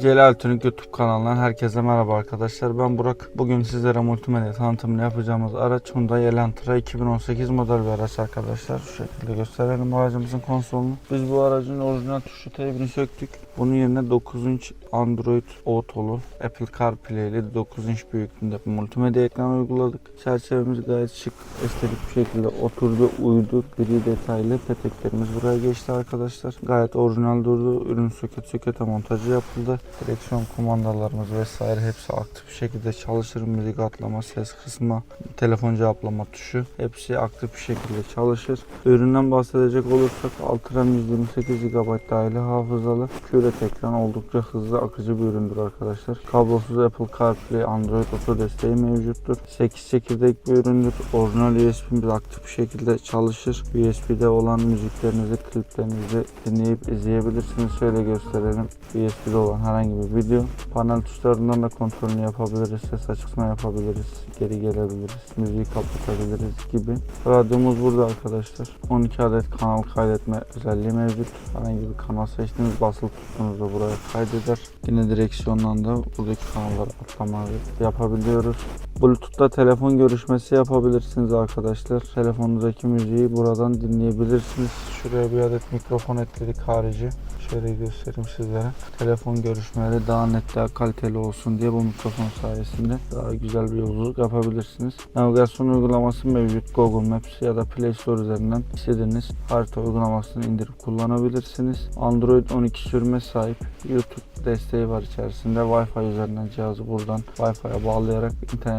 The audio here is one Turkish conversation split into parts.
Celal Türk YouTube kanalından herkese merhaba arkadaşlar. Ben Burak. Bugün sizlere multimedya tanıtımını yapacağımız araç Hyundai Elantra 2018 model bir araç arkadaşlar. Şu şekilde gösterelim aracımızın konsolunu. Biz bu aracın orijinal tuşlu teybini söktük. Bunun yerine 9 inç Android Auto'lu Apple CarPlay'li 9 inç büyüklüğünde bir multimedya ekran uyguladık. Çerçevemiz gayet şık, estetik bir şekilde oturdu, uydu, gri detaylı peteklerimiz buraya geçti arkadaşlar. Gayet orijinal durdu. Ürün söket sökete montajı yapıldı. Direksiyon kumandalarımız vesaire hepsi aktif bir şekilde çalışır. Müzik atlama, ses kısma, telefon cevaplama tuşu hepsi aktif bir şekilde çalışır. Üründen bahsedecek olursak 6 RAM 128 GB dahili hafızalı QLED ekran oldukça hızlı akıcı bir üründür arkadaşlar. Kablosuz Apple CarPlay, Android Auto desteği mevcuttur. 8 çekirdek bir üründür. Orijinal USB'miz aktif bir şekilde çalışır. USB'de olan müziklerinizi, kliplerinizi dinleyip izleyebilirsiniz. Şöyle gösterelim. USB'de olan herhangi bir video. Panel tuşlarından da kontrolünü yapabiliriz. Ses açısına yapabiliriz. Geri gelebiliriz. Müziği kapatabiliriz gibi. Radyomuz burada arkadaşlar. 12 adet kanal kaydetme özelliği mevcut. Herhangi bir kanal seçtiğiniz basılı tuttuğunuzda buraya kaydeder. Yine direksiyondan da buradaki kanalları atlama yapabiliyoruz. Bluetooth'ta telefon görüşmesi yapabilirsiniz arkadaşlar. Telefonunuzdaki müziği buradan dinleyebilirsiniz. Şuraya bir adet mikrofon ekledik harici. Şöyle göstereyim sizlere. Telefon görüşmeleri daha net, daha kaliteli olsun diye bu mikrofon sayesinde daha güzel bir yolculuk yapabilirsiniz. Navigasyon uygulaması mevcut. Google Maps ya da Play Store üzerinden istediğiniz harita uygulamasını indirip kullanabilirsiniz. Android 12 sürüme sahip. YouTube desteği var içerisinde. Wi-Fi üzerinden cihazı buradan Wi-Fi'ye bağlayarak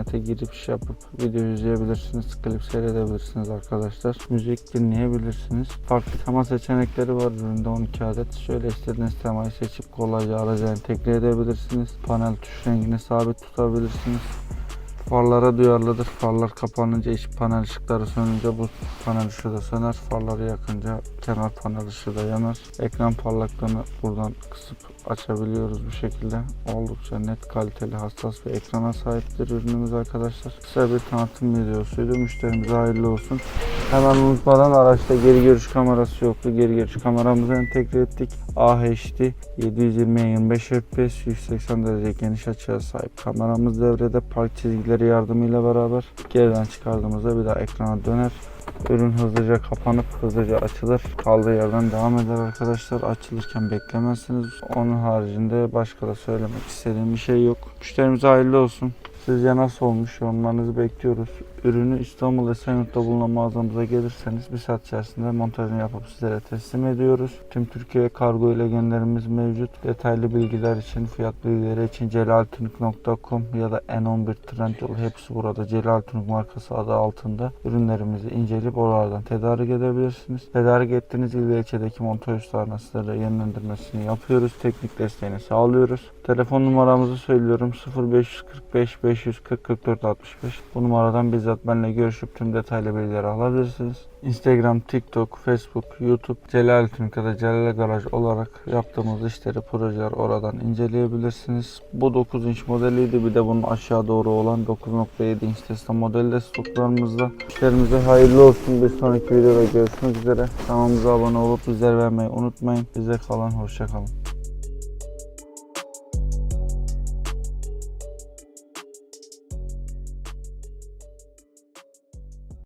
internete girip şey yapıp video izleyebilirsiniz. Klip seyredebilirsiniz arkadaşlar. Müzik dinleyebilirsiniz. Farklı tema seçenekleri var üründe 12 adet. Şöyle istediğiniz temayı seçip kolayca araca entegre edebilirsiniz. Panel tuş rengini sabit tutabilirsiniz. Farlara duyarlıdır. Farlar kapanınca iç panel ışıkları sönünce bu panel ışığı da söner. Farları yakınca kenar panel ışığı da yanar. Ekran parlaklığını buradan kısıp açabiliyoruz bu şekilde. Oldukça net, kaliteli, hassas bir ekrana sahiptir ürünümüz arkadaşlar. Kısa bir tanıtım videosuydu. Müşterimize hayırlı olsun. Hemen unutmadan araçta geri görüş kamerası yoktu. Geri görüş kameramızı entegre ettik. AHD 720-25 fps 180 derece geniş açıya sahip kameramız devrede. Park çizgileri yardımıyla beraber geriden çıkardığımızda bir daha ekrana döner. Ürün hızlıca kapanıp hızlıca açılır. Kaldığı yerden devam eder arkadaşlar. Açılırken beklemezsiniz. Onun haricinde başka da söylemek istediğim bir şey yok. Müşterimize hayırlı olsun. Sizce nasıl olmuş? Yorumlarınızı bekliyoruz. Ürünü İstanbul Esenyurt'ta bulunan mağazamıza gelirseniz bir saat içerisinde montajını yapıp sizlere teslim ediyoruz. Tüm Türkiye'ye kargo ile gönderimiz mevcut. Detaylı bilgiler için, fiyat bilgileri için celaltürk.com ya da N11 Trendyol hepsi burada. Celal markası adı altında ürünlerimizi inceleyip oralardan tedarik edebilirsiniz. Tedarik ettiğiniz il ve ilçedeki montaj ustalarına sizlere yönlendirmesini yapıyoruz. Teknik desteğini sağlıyoruz. Telefon numaramızı söylüyorum 0545 540 44 65. Bu numaradan bizzat benimle görüşüp tüm detaylı bilgileri alabilirsiniz. Instagram, TikTok, Facebook, YouTube, Celal Türk ya da Celal Garaj olarak yaptığımız işleri, projeler oradan inceleyebilirsiniz. Bu 9 inç modeliydi. Bir de bunun aşağı doğru olan 9.7 inç Tesla modeli de stoklarımızda. İşlerimize hayırlı olsun. Bir sonraki videoda görüşmek üzere. Kanalımıza abone olup bizleri vermeyi unutmayın. Bize kalın. Hoşçakalın.